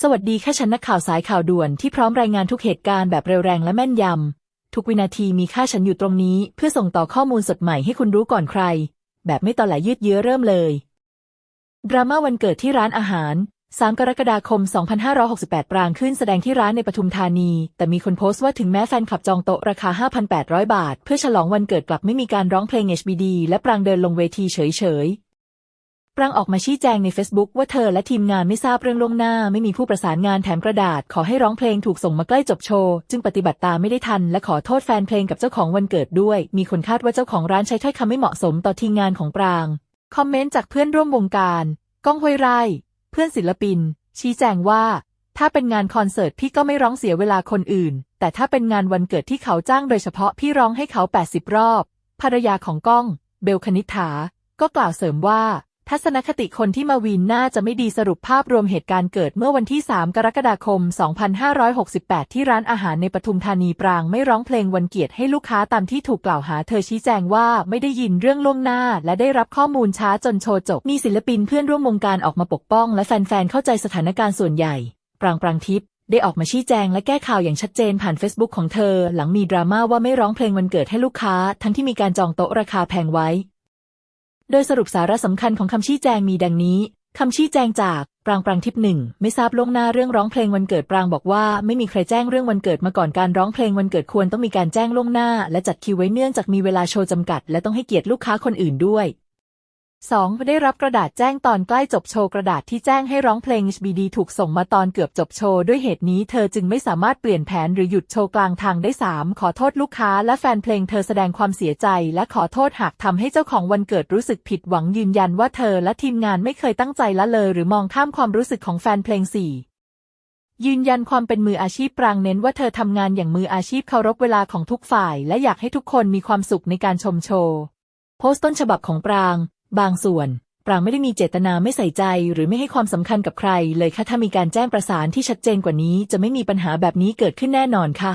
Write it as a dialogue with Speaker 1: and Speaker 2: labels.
Speaker 1: สวัสดีค่ะฉันนักข่าวสายข่าวด่วนที่พร้อมรายงานทุกเหตุการณ์แบบเร็วแรงและแม่นยำ ทุกวินาทีมีค่าฉันอยู่ตรงนี้ เพื่อส่งต่อข้อมูลสดใหม่ให้คุณรู้ก่อนใคร แบบไม่ต่อหลายืดเยื้อเริ่มเลย ดราม่าวันเกิดที่ร้านอาหาร 3 กรกฎาคม 2568 ปรางขึ้นแสดงที่ร้านในปทุมธานี แต่มีคนโพสต์ว่าถึงแม้แฟนคลับจองโต๊ะราคา 5,800 บาท เพื่อฉลองวันเกิดกลับไม่มีการร้องเพลง HBD และปรางเดินลงเวทีเฉยๆ ปรางออกมาชี้แจงใน Facebook ว่าเธอและทีมงานไม่ทราบเรื่องล่วงหน้า ไม่มีผู้ประสานงานแถมกระดาษ ขอให้ร้องเพลงถูกส่งมาใกล้จบโชว์ จึงปฏิบัติตามไม่ได้ทัน และขอโทษแฟนเพลงกับเจ้าของวันเกิดด้วย มีคนคาดว่าเจ้าของร้านใช้ถ้อยคำไม่เหมาะสมต่อทีมงานของปราง คอมเมนต์จากเพื่อนร่วมวงการก้องห้วยไร่ เพื่อนศิลปิน ชี้แจงว่า ถ้าเป็นงานคอนเสิร์ตพี่ก็ไม่ร้องเสียเวลาคนอื่น แต่ถ้าเป็นงานวันเกิดที่เขาจ้างโดยเฉพาะพี่ร้องให้เขา 80 รอบภรรยาของก้อง เบลคณิษฐาก็กล่าวเสริมว่า ทัศนคติคนที่มาวีนน่าจะไม่ดีสรุปภาพรวมเหตุการณ์เกิดเมื่อวันที่ 3 กรกฎาคม 2568 ที่ร้านอาหารในปทุมธานีปรางไม่ร้องเพลงวันเกียรติให้ลูกค้าตามที่ถูกกล่าวหาเธอชี้แจงว่าไม่ได้ยินเรื่องล่วงหน้า และได้รับข้อมูลช้าจนโชว์จบ มีศิลปินเพื่อนร่วมวงการออกมาปกป้อง และแฟนๆเข้าใจสถานการณ์ส่วนใหญ่ ปรางปรางทิพย์ได้ออกมาชี้แจงและแก้ข่าวอย่างชัดเจนผ่าน Facebook ของเธอ หลังมีดราม่าว่าไม่ร้องเพลงวันเกิดให้ลูกค้า ทั้งที่มีการจองโต๊ะราคาแพงไว้ โดยสรุปสาระสำคัญของคำชี้แจงมีดังนี้คำชี้แจงจากปรางปรางทิพย์หนึ่งไม่ทราบล่วงหน้าเรื่องร้องเพลงวันเกิดปรางบอกว่าไม่มีใครแจ้งเรื่องวันเกิดมาก่อนการร้องเพลงวันเกิดควรต้องมีการแจ้งล่วงหน้า และจัดคิวไว้เนื่องจากมีเวลาโชว์จำกัด และต้องให้เกียรติลูกค้าคนอื่นด้วย 2. ได้รับกระดาษแจ้งตอนใกล้จบโชว์กระดาษที่แจ้งให้ร้องเพลง HBD ถูกส่งมาตอนเกือบจบโชว์ด้วยเหตุนี้เธอจึงไม่สามารถเปลี่ยนแผนหรือหยุดโชว์กลางทางได้ 3. ขอโทษลูกค้าและแฟนเพลงเธอแสดงความเสียใจ และขอโทษหากทำให้เจ้าของวันเกิดรู้สึกผิดหวังยืนยันว่าเธอและทีมงานไม่เคยตั้งใจละเลย หรือมองข้ามความรู้สึกของแฟนเพลง 4. ยืนยันความเป็นมืออาชีพปรางเน้นว่าเธอทำงานอย่างมืออาชีพเคารพเวลาของทุกฝ่าย และอยากให้ทุกคนมีความสุขในการชมโชว์ โพสต์ต้นฉบับของปราง บางส่วน ปรางไม่ได้มีเจตนาไม่ใส่ใจหรือไม่ให้ความสำคัญกับใคร เลยค่ะถ้ามีการแจ้งประสานที่ชัดเจนกว่านี้ จะไม่มีปัญหาแบบนี้เกิดขึ้นแน่นอนค่ะ